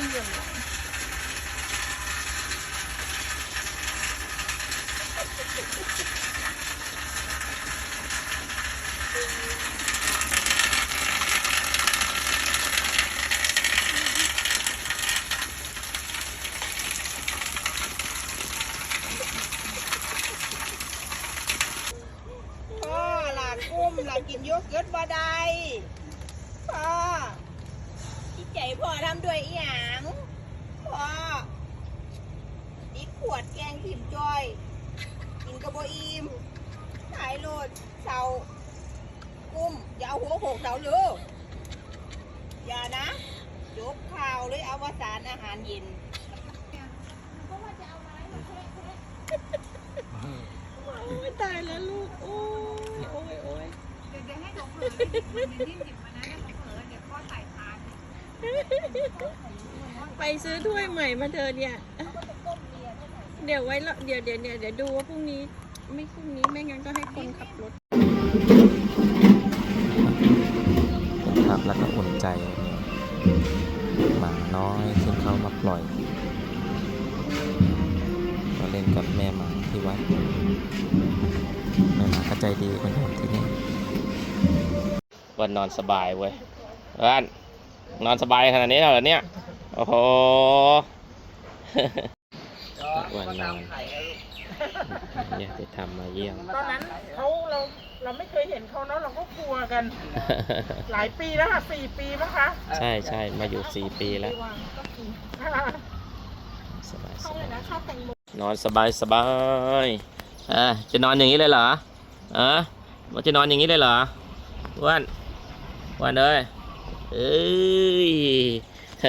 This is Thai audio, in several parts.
Bilmiyorum. Pola, kum, lagi yogurt badai. Pa. ใจพ่อทำด้วยอีหยังพ่ออีขวดแกงถิ่มจอย กินกระโบอิ่มขายโลดเสากุ้ม อย่าเอาหัวโขกเสาเลยอย่านะยกข่าวเลยอวสานอาหารเย็นโอ้ยตายแล้วลูก โอ้ยโอ้ยโอ้ยเดี๋ยวเดี๋ยวให้เขาเผลอเดี๋ยวมันนิ่มหยิบม ไปซื้อถ้วยใหม่มาเธอะเนี่ย เดี๋ยวไว้ละเดี๋ยวเดี๋ยวเดี๋ยวเดี๋ยวดูว่าพรุ่งนี้ ไม่พรุ่งนี้ไม่งั้นก็ให้คนขับรถ ครับแล้วก็อุ่นใจหมาน้อยซึ่งเขามาปล่อยก็เล่นกับแม่หมาที่วัดแม่หมาก็ใจดีเหมือนกันที่นี่วันนอนสบายเว้ยวัน นอนสบายขนาดนี้แล้วเหรอเนี่ย โอ้โหวันนอนเนี่ยไปทำมาเยี่ยม ตอนนั้นเขาเราเราไม่เคยเห็นเขาเนาะเราก็กลัวกัน หลายปีแล้วค่ะสี่ปีมั้งคะใช่ใช่มาอยู่สี่ปีแล้ววางก็กินสบายสเขาเลบายยนะชอบแตงโมนอนสบายสบายอะจะนอนอย่างนี้เลยเหรออะว่าจะนอนอย่างนี้เลยเหรออ้วันอ้วันเอ้ย เอ้ยด้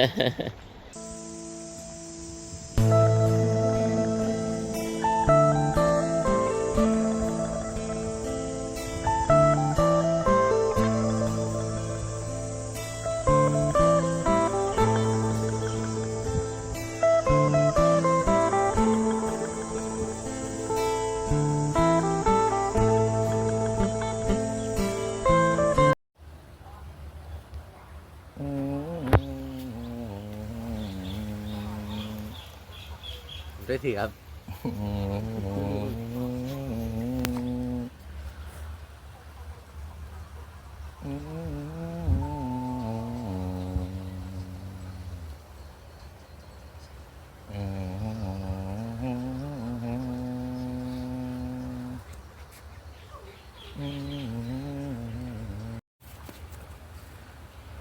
สิครับ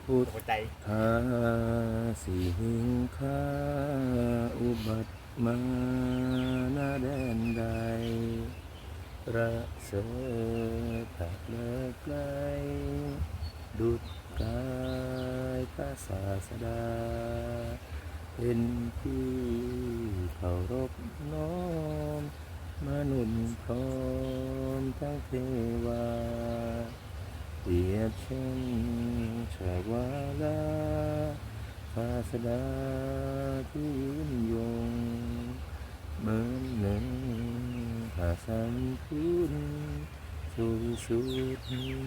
พูดหัวใจหาสิหิงค่าอุบัติ มาหน้าแดนใดระเสดถักเลิกไกลดุดกายพระศาสดา เป็นที่เคารพน้อมมนุษย์พร้อมทั้งเทวาเปียบเช่นชาวาลาศาสดา ที่ยืนยงเหมือนหนึ่งหาสัมพุนสู่สุด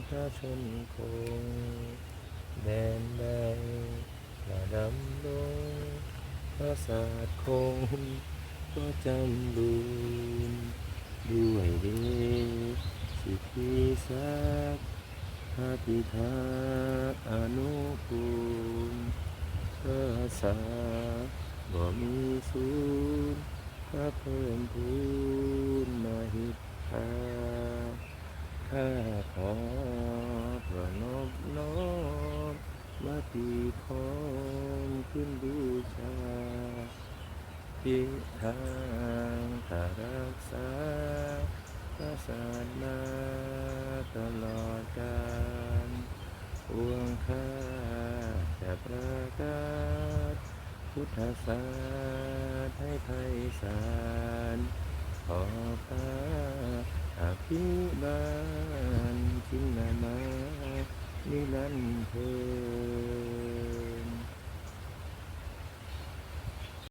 พระชนคงแดนใดละดำลงพระศาสตร์คงก็จำบุญด้วยเดชสิทธิศักดิ์พระปิธาอนุกูลพระศาสา บ่มีสูญพระเพิ่มพูนมาหิตาข้าขอประนบน้อมมาตีพร้อมขึ้นบูชาพิทางตารักษาพระศาสนาตลอดกาลปวงข้าจะประกาศ พุทธศาสนาให้ไพศาลขอพระอภิบาลจินนามานิรันดร์เธอ